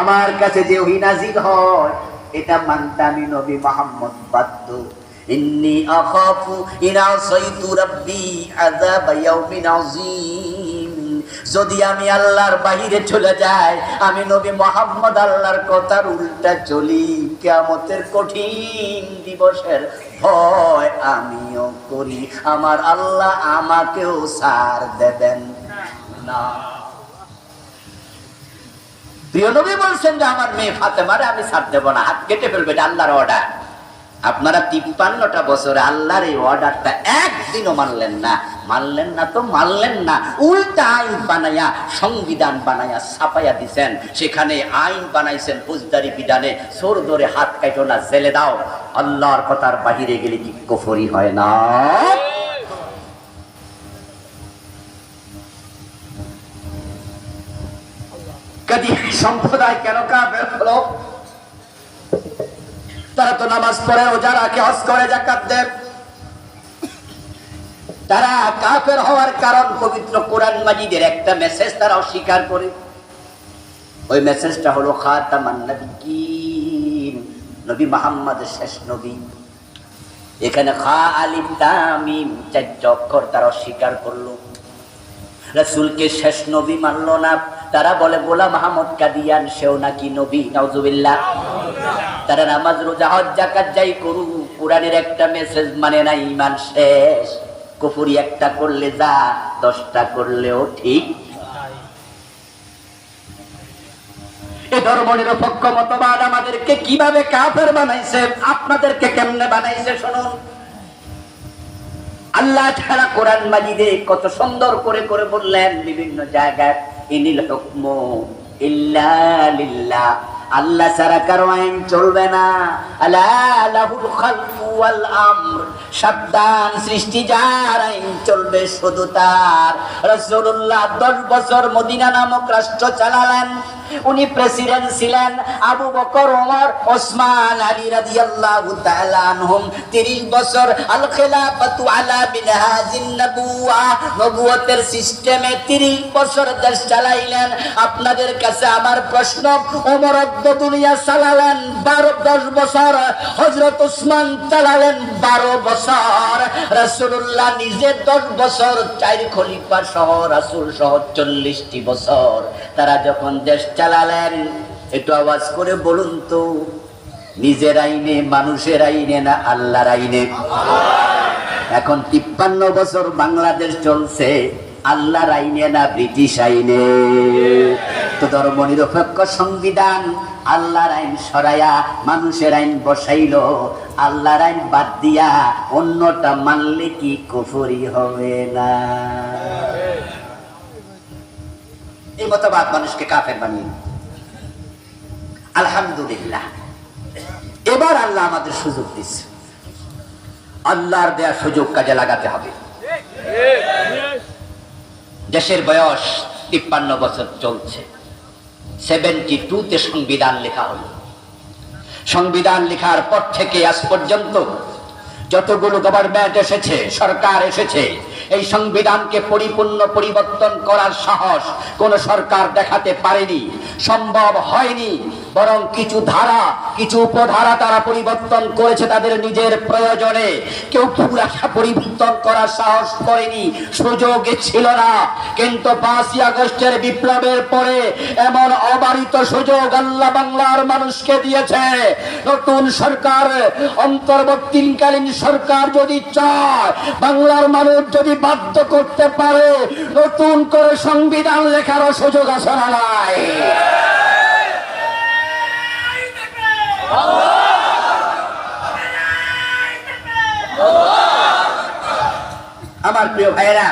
আমার কাছে যে ওহি নাজিল হয়, এটা মানতে আমি নবী মোহাম্মদ বাধ্য। ইন্নি আখাফু ইন আসাইতু রাব্বি আযাব ইয়াউমিন আযীম। যদি আমি আল্লাহর বাহিরে চলে যাই, আমি নবী মোহাম্মদ আল্লাহর কথার উল্টা চলি। কিয়ামতের কঠিন দিবসের ভয় আমিও করি। আমার আল্লাহ আমাকেও সার দেবেন। না। প্রিয় নবী বলছেন যে, আমার মেয়ে ফাতেমারে আমি ছাড় দেবো না, হাত কেটে ফেলবে, এটা আল্লাহর অর্ডার আপনারা তিপ্পান্নটা বছরে আল্লাহর এই অর্ডারটা একদিনও মানলেন না। মানলেন না তো মানলেন না। উল্টা আইন বানাইয়া, সংবিধান বানাইয়া ছাপাইয়া দিছেন। সেখানে আইন বানাইছেন ফৌজদারি বিধানে সোর ধরে হাত কাটো না, জেলে দাও। আল্লাহর কথার বাহিরে গেলে কি কফরি হয় না? কাজী সম্প্রদায় কেন কাফের হলো? তারা তো নামাজ পড়ে, রোজা রাখে, হজ করে জাকাত দেয়। তারা কাফের হওয়ার কারণ পবিত্র কোরআন মাজিদের একটা মেসেজ তারা অস্বীকার করে। ওই মেসেজটা হলো, খাতামান নবিয়্যিন, নবী মুহাম্মদের শেষ নবী। এখানে খা আলিম তামিম চার অক্ষর তারা অস্বীকার করল। রাসূলকে শেষ নবী মানলো না। তারা বলে, গোলাম মাহমুদ কাদিয়ান, সেও নাকি নবী? নাউজুবিল্লাহ। তারা নামাজ, রোজা, হজ জাকাত যাই করু কোরআনের একটা মেসেজ মানে না ইমান শেষ। কুফুরি একটা করলে যা, দশটা করলেও ঠিক। এই ধর্ম নিরপেক্ষ মতবাদ আমাদেরকে কীভাবে কাফের বানাইছে, আপনাদেরকে কেমনে বানাইছে, শুনুন। আল্লাহ ছাড়া কোরআন মাজিদে কত সুন্দর করে করে বললেন, বিভিন্ন জায়গায়, ইনিল হুকমু ইল্লা লিল্লাহ। আল্লাহ ছাড়া কারও আইন চলবে না। সাবধান, সৃষ্টি যার আইন চলবে শুধু তার। রাসূলুল্লাহ 10 বছর মদিনা নামক রাষ্ট্র চালালেন। উনি প্রেসিডেন্ট ছিলেন আবু বকর, ওমর, ওসমান, আলী রাদিয়াল্লাহু তাআলা আনহুম। 30 বছর আল আলা নবুয়া নবুয়তের সিস্টেমে 30 বছর দেশ চালাইলেন। আপনাদের কাছে আমার প্রশ্ন, ওমর অদ্দ দুনিয়া চালালেন 12 10 বছর। হযরত ওসমান চালালেন 12 বছর। রাসূলুল্লাহ নিজে 10 বছর চার খলিফা সহ রাসূল সহ 40টি বছর। তারা যখন দেশ চালালেন, একটু আওয়াজ করে বলুন তো, নিজের আইনে, মানুষের আইনে না আল্লাহর আইনে? এখন তিপ্পান্ন বছর বাংলাদেশ চলছে। আল্লাহর আইনে না ব্রিটিশ আইনে। তো ধর্ম নিরপেক্ষ সংবিধান, আল্লাহর আইন সরাইয়া মানুষের আইন বসাইল। আল্লাহর আইন বাদ দিয়া অন্যটা মানলে কি কুফরি হবে না? এই মতবাদ মানুষকে কাফের বানিয়ে আলহামদুলিল্লাহ। এবার আল্লাহ আমাদের সুযোগ দিচ্ছে। আল্লাহর দেয়া সুযোগ কাজে লাগাতে হবে। দেশের বয়স তিপ্পান্ন বছর চলছে। সেভেন্টি টুতে সংবিধান লেখা হলো। সংবিধান লেখার পর থেকে আজ পর্যন্ত যতগুলো গভর্নমেন্ট এসেছে, সরকার এসেছে, এই সংবিধানকে পরিপূর্ণ পরিবর্তন করার সাহস কোন সরকার দেখাতে পারেনি, সম্ভব হয়নি। বরং কিছু ধারা, কিছু উপধারা তারা পরিবর্তন করেছে তাদের নিজের প্রয়োজনে। কেউ পুরাটা পরিবর্তন করার সাহস করেনি, সুযোগ ছিল না। কিন্তু পাঁচই আগস্টের বিপ্লবের পরে এমন অবারিত সুযোগ আল্লাহ বাংলার মানুষকে দিয়েছে। নতুন সরকার, অন্তর্বর্তীকালীন সরকার যদি চায়, বাংলার মানুষ যদি বাধ্য করতে পারে, নতুন করে সংবিধান লেখারও সুযোগ আছে না নাই আমার প্রিয় ভাইয়েরা